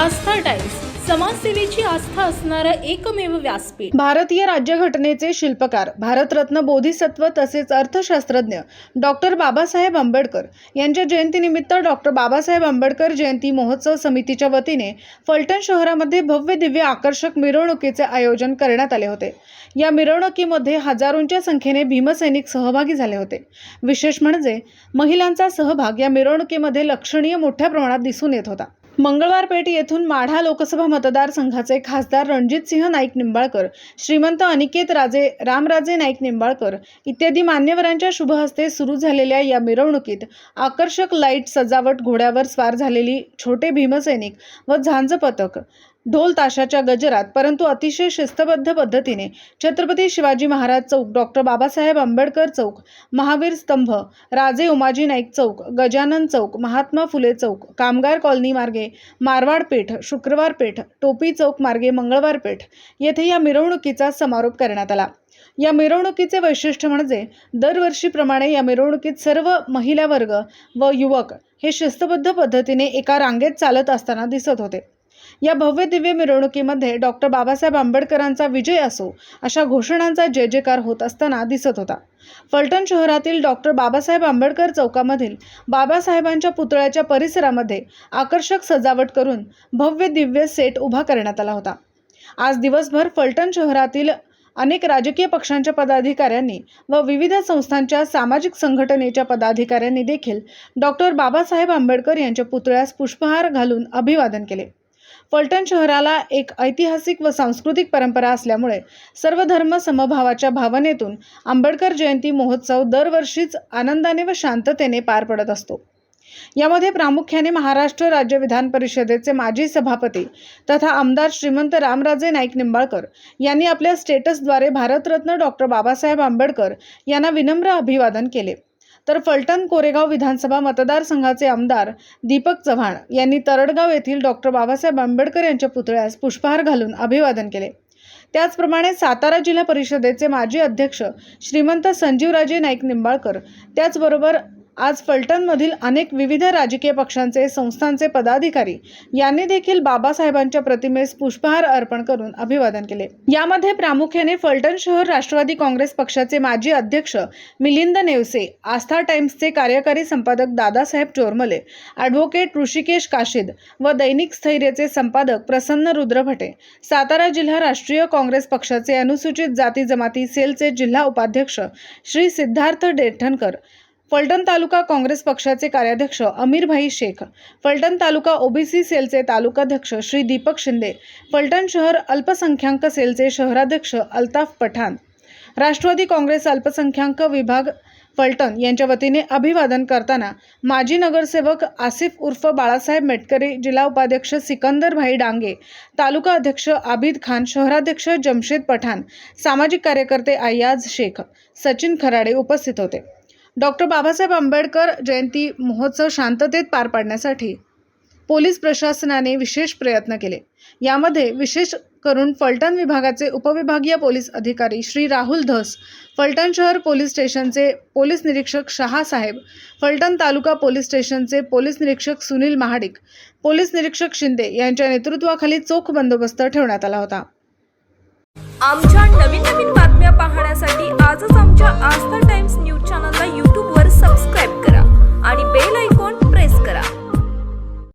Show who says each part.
Speaker 1: आस्था times समाजसेवेची आस्था असणारं एकमेव व्यासपीठ.
Speaker 2: भारतीय राज्यघटनेचे शिल्पकार भारतरत्न बोधिसत्व तसेच अर्थशास्त्रज्ञ डॉक्टर बाबासाहेब आंबेडकर यांच्या जयंतीनिमित्त डॉक्टर बाबासाहेब आंबेडकर जयंती महोत्सव समितीच्या वतीने फलटण शहरामध्ये भव्य दिव्य आकर्षक मिरवणुकीचे आयोजन करण्यात आले होते. या मिरवणुकीमध्ये हजारोंच्या संख्येने भीमसैनिक सहभागी झाले होते. विशेष म्हणजे महिलांचा सहभाग या मिरवणुकीमध्ये लक्षणीय मोठ्या प्रमाणात दिसून येत होता. मंगळवारपेठ येथून माढा लोकसभा मतदारसंघाचे खासदार रणजितसिंह नाईक निंबाळकर श्रीमंत अनिकेत राजे रामराजे नाईक निंबाळकर इत्यादी मान्यवरांच्या शुभहस्ते सुरू झालेल्या या मिरवणुकीत आकर्षक लाइट सजावट घोड्यावर स्वार झालेली छोटे भीमसैनिक व झांज पथक ढोल ताशाच्या गजरात परंतु अतिशय शिस्तबद्ध पद्धतीने छत्रपती शिवाजी महाराज चौक डॉक्टर बाबासाहेब आंबेडकर चौक महावीर स्तंभ राजे उमाजी नाईक चौक गजानन चौक महात्मा फुले चौक कामगार कॉलनी मार्गे मारवाड पेठ शुक्रवार पेठ टोपी चौक मार्गे मंगळवार पेठ येथे या मिरवणुकीचा समारोप करण्यात आला. या मिरवणुकीचे वैशिष्ट्य म्हणजे दरवर्षीप्रमाणे या मिरवणुकीत सर्व महिला वर्ग व युवक हे शिस्तबद्ध पद्धतीने एका रांगेत चालत असताना दिसत होते. या भव्य दिव्य मिरवणुकीमध्ये डॉक्टर बाबासाहेब आंबेडकरांचा विजय असो अशा घोषणांचा जय जयकार होत असताना दिसत होता. फलटण शहरातील डॉक्टर बाबासाहेब आंबेडकर चौकामधील बाबासाहेबांच्या पुतळ्याच्या परिसरामध्ये आकर्षक सजावट करून भव्य दिव्य सेट उभा करण्यात आला होता. आज दिवसभर फलटण शहरातील अनेक राजकीय पक्षांच्या पदाधिकाऱ्यांनी व विविध संस्थांच्या सामाजिक संघटनेच्या पदाधिकाऱ्यांनी देखील डॉक्टर बाबासाहेब आंबेडकर यांच्या पुतळ्यास पुष्पहार घालून अभिवादन केले. फलटण शहराला एक ऐतिहासिक व सांस्कृतिक परंपरा असल्यामुळे सर्व धर्म समभावाच्या भावनेतून आंबेडकर जयंती महोत्सव दरवर्षीच आनंदाने व शांततेने पार पडत असतो. यामध्ये प्रामुख्याने महाराष्ट्र राज्य विधान परिषदेचे माजी सभापती तथा आमदार श्रीमंत रामराजे नाईक निंबाळकर यांनी आपल्या स्टेटसद्वारे भारतरत्न डॉक्टर बाबासाहेब आंबेडकर यांना विनम्र अभिवादन केले. तर फलटण कोरेगाव विधानसभा मतदारसंघाचे आमदार दीपक चव्हाण यांनी तरडगाव येथील डॉक्टर बाबासाहेब आंबेडकर यांच्या पुतळ्यास पुष्पहार घालून अभिवादन केले. त्याचप्रमाणे सातारा जिल्हा परिषदेचे माजी अध्यक्ष श्रीमंत संजीवराजे नाईक निंबाळकर त्याचबरोबर आज फलटणमधील अनेक विविध राजकीय पक्षांचे संस्थांचे पदाधिकारी यांनी देखील बाबासाहेबांच्या प्रतिमेस पुष्पहार अर्पण करून अभिवादन केले. यामध्ये प्रामुख्याने फलटण शहर राष्ट्रवादी काँग्रेस पक्षाचे माजी अध्यक्ष मिलिंद नेवसे आस्था टाइम्सचे कार्यकारी संपादक दादासाहेब चोरमले ॲडव्होकेट ऋषिकेश काशीद व दैनिक स्थैर्यचे संपादक प्रसन्न रुद्रभटे सातारा जिल्हा राष्ट्रीय काँग्रेस पक्षाचे अनुसूचित जाती जमाती सेलचे जिल्हा उपाध्यक्ष श्री सिद्धार्थ डेठणकर फलटण तालुका काँग्रेस पक्षाचे कार्याध्यक्ष अमीरभाई शेख फलटण तालुका ओबीसी सेलचे तालुकाध्यक्ष श्री दीपक शिंदे फलटण शहर अल्पसंख्याक सेलचे शहराध्यक्ष अल्ताफ पठाण. राष्ट्रवादी काँग्रेस अल्पसंख्याक विभाग फलटण यांच्या वतीने अभिवादन करताना माजी नगरसेवक आसिफ उर्फ बाळासाहेब मेटकरी जिल्हा उपाध्यक्ष सिकंदरभाई डांगे तालुका अध्यक्ष आबिद खान शहराध्यक्ष जमशेद पठाण सामाजिक कार्यकर्ते अय्याज शेख सचिन खराडे उपस्थित होते. डॉक्टर बाबासाहेब आंबेडकर जयंती महोत्सव शांततेत पार पाडण्यासाठी पोलीस प्रशासनाने विशेष प्रयत्न केले. यामध्ये विशेष करून फलटण विभागाचे उपविभागीय पोलीस अधिकारी श्री राहुल धस फलटण शहर पोलीस स्टेशनचे पोलीस निरीक्षक शहा साहेब फलटण तालुका पोलीस स्टेशनचे पोलीस निरीक्षक सुनील महाडिक पोलीस निरीक्षक शिंदे यांच्या नेतृत्वाखाली चोख बंदोबस्त ठेवण्यात आला होता.
Speaker 3: आमच्या नवीन नवीन बातम्या पाहण्यासाठी आजच आमच्या आस्था